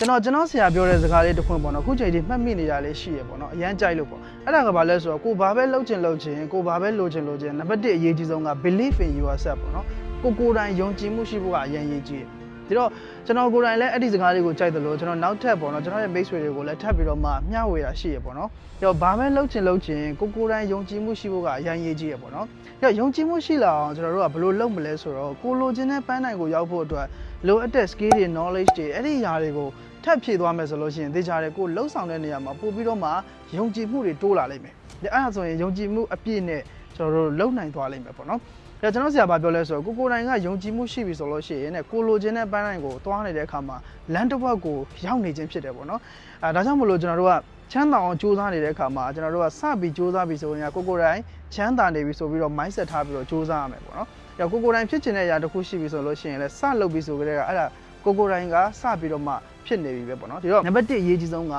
ကျွန်တော်ကျွန်တော်ဆရာပြောတဲ့စကားလေးတစ်ခွန်းပေါ့နော်အခုချိန်ထိမှတ်မိနေတာလေးရှိရပေါ့နော်အရန်ကြိုက်လို့ပေါ့အဲ့ဒါကဘာလဲဆိုတော့ကိုဘာပဲလှုပ်ချင်လှုပ်ချင်ကိုဘာပဲလိုချင်လိုချင်နံပါတ်1အရေးကြီးဆုံးက belief in yourself ပေါ့နော်ကိုကိုယ်တိုင်ယုံကြည်မှုရှိဖို့ကအရင်ရေးကြီးတယ် ဒါတော့ကျွန်တော်ကိုယ်တိုင်လည်းအဲ့ဒီစကားလေးကိုကြိုက်တယ်လို့ကျွန်တော်နောက်ထပ်ပေါ့နော်ကျွန်တော်ရဲ့ base တွေကိုလည်းထပ်ပြီးတော့မှမျှဝေတာရှိရပေါ့နော်ဒါတော့ဘာပဲလှုပ်ချင်လှုပ်ချင်ကိုကိုယ်တိုင်ယုံကြည်မှုရှိဖို့ကအရင်ရေးကြီးရပေါ့နော်ဒါယုံကြည်မှုရှိလာအောင်ကျွန်တော်တို့ကဘယ်လိုလုပ်မလဲဆိုတော့ကိုလိုချင်တဲ့ပန်းနိုင်ကိုရောက်ဖို့အတွက်လိုအပ်တဲ့ skill တွေ knowledge တွေအဲ့ဒီຢာတွေကိုထပ်ဖြည့်သွားမယ်ဆိုလို့ရှိရင်သေချာတယ်ကိုလှုပ်ဆောင်တဲ့နေရာမှာပို့ပြီးတော့မှယုံကြည်မှုတွေတိုးလာလိမ့်မယ်။ဒါအဲ့ဒါဆိုရင်ယုံကြည်မှုအပြည့်နဲ့ကျွန်တော်တို့လုံနိုင်သွားလိမ့်မယ်ပေါ့နော်။ ဒါကျွန်တော်ဆရာဘာပြောလဲဆိုတော့ကိုကိုယ်တိုင်ကယုံကြည်မှုရှိပြီဆိုလို့ရှိရင်ねကိုလိုချင်တဲ့ပန်းတိုင်းကိုသွားနေတဲ့အခါမှာလမ်းတစ်ဝက်ကိုရောက်နေခြင်းဖြစ်တယ်ပေါ့နော်။အဲဒါကြောင့်မလို့ကျွန်တော်တို့ကချမ်းသာအောင်ကြိုးစားနေတဲ့အခါမှာကျွန်တော်တို့ကစပြီးကြိုးစားပြီးဆိုရင်ကိုကိုယ်တိုင်ချမ်းသာနေပြီဆိုပြီးတော့ mindset ထားပြီးတော့ကြိုးစားရမယ်ပေါ့နော်။အဲကိုကိုယ်တိုင်ဖြစ်ချင်တဲ့အရာတစ်ခုရှိပြီဆိုလို့ရှိရင်လည်းစလုပ်ပြီးဆိုကြတဲ့ကအဲ့ဒါကိုကိုယ်တိုင်ကစပြီးတော့မှဖြစ်နေပြီပဲပေါ့နော်။ဒီတော့နံပါတ်1အရေးကြီးဆုံးက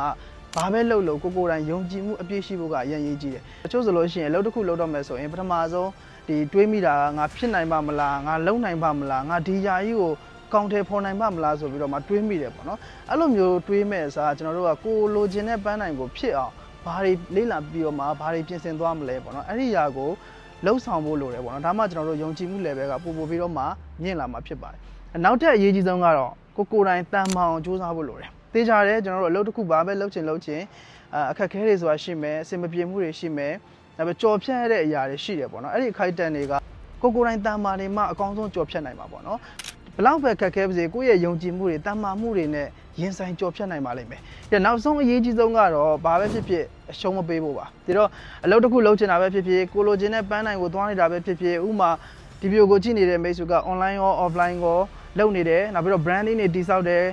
ဘာပဲလုပ်လို့ကိုကိုယ်တိုင်ယုံကြည်မှုအပြည့်ရှိဖို့ကအရင်ရေးကြီးတယ်။တချို့ဆိုလို့ရှိရင်အလုပ်တစ်ခုလုပ်တော့မယ်ဆိုရင်ပထမဆုံးဒီတွေးမိတာကငါဖြစ်နိုင်ပါမလားငါလုံနိုင်ပါမလားငါဒီຢာကြီးကိုကောင်းတယ်ဖော်နိုင်ပါမလားဆိုပြီးတော့မှတွေးမိတယ်ပေါ့နော်။အဲ့လိုမျိုးတွေးမဲ့အစားကျွန်တော်တို့ကကိုလိုချင်တဲ့ပန်းနိုင်ကိုဖြစ်အောင်ဘာတွေလေးလာပြီးတော့မှဘာတွေပြင်ဆင်သွားမလဲပေါ့နော်။အဲ့ဒီຢာကိုလှုပ်ဆောင်ဖို့လိုတယ်ပေါ့နော်။ဒါမှကျွန်တော်တို့ယုံကြည်မှု level ကပို့ပို့ပြီးတော့မှမြင့်လာမှာဖြစ်ပါတယ်။နောက်ထပ်အရေးကြီးဆုံးကတော့ကိုကိုယ်တိုင်တန်မာအောင်စူးစမ်းဖို့လိုတယ်။ တေချာတယ်ကျွန်တော်တို့အလုပ်တစ်ခုဘာပဲလုပ်ချင်လုပ်ချင်အခက်အခဲတွေဆိုတာရှိမယ်အဆင်မပြေမှုတွေရှိမယ်ဒါပေမဲ့ကြော်ဖြတ်ရတဲ့အရာတွေရှိတယ်ပေါ့နော်အဲ့ဒီအခိုက်အတန့်တွေကကိုကိုယ်တိုင်တန်မာတွေမှအကောင်းဆုံးကြော်ဖြတ်နိုင်မှာပေါ့နော်ဘလောက်ပဲခက်ခဲပါစေကိုယ့်ရဲ့ယုံကြည်မှုတွေတန်မာမှုတွေနဲ့ရင်ဆိုင်ကြော်ဖြတ်နိုင်ပါလိမ့်မယ်။ဒါနောက်ဆုံးအရေးကြီးဆုံးကတော့ဘာပဲဖြစ်ဖြစ်အရှုံးမပေးဖို့ပါ။ဒါတော့အလုပ်တစ်ခုလုပ်ချင်တာပဲဖြစ်ဖြစ်ကိုလိုချင်တဲ့ပန်းနိုင်ကိုသွားနေတာပဲဖြစ်ဖြစ်ဥမာဒီဗီဒီယိုကိုကြည့်နေတဲ့မိတ်ဆွေက online ရော offline ရောလုပ်နေတယ်နောက်ပြီးတော့ branding တွေတည်ဆောက်တယ်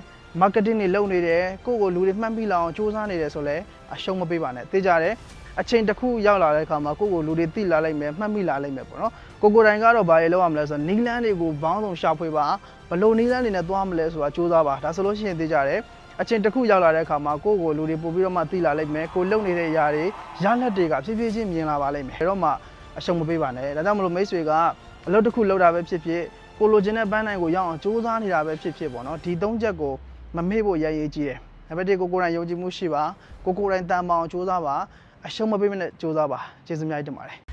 marketing တွေလုပ်နေတယ်ကိုယ့်ကိုလူတွေမှတ်မိလာအောင်စူးစမ်းနေတယ်ဆိုလဲအရှုံးမပေးပါနဲ့သိကြတယ်အချိန်တစ်ခုရောက်လာတဲ့အခါမှာကိုယ့်ကိုလူတွေသိလာလိုက်မယ်မှတ်မိလာလိုက်မယ်ပေါ့နော်ကိုကိုယ်တိုင်ကတော့ဘာတွေလုပ်ရမလဲဆိုတော့နီလန်းတွေကိုဘောင်းဆောင်ရှာဖွေပါဘလို့နီလန်းတွေနဲ့သွားမလဲဆိုတာစူးစမ်းပါဒါဆိုလို့ရှိရင်သိကြတယ်အချိန်တစ်ခုရောက်လာတဲ့အခါမှာကိုယ့်ကိုလူတွေပို့ပြီးတော့မှသိလာလိုက်မယ်ကိုလုံနေတဲ့အရာတွေရလက်တွေကဖြည်းဖြည်းချင်းမြင်လာပါလိမ့်မယ်အဲတော့မှအရှုံးမပေးပါနဲ့ဒါကြောင့်မလို့မိတ်ဆွေကအလုပ်တစ်ခုလုပ်တာပဲဖြစ်ဖြစ်ကိုလိုချင်တဲ့ပန်းနိုင်ကိုရောက်အောင်စူးစမ်းနေတာပဲဖြစ်ဖြစ်ပေါ့နော်ဒီသုံးချက်ကို မမေ့ဖို့ရည်ရည်ကြီးတယ်နံပါတ်1ကိုကိုယ်တိုင်ယုံကြည်မှုရှိပါကိုကိုယ်တိုင်တန်ပါအောင်စူးစမ်းပါအရှုံးမပေးမနဲ့စူးစမ်းပါကျေးဇူးများတင်ပါတယ်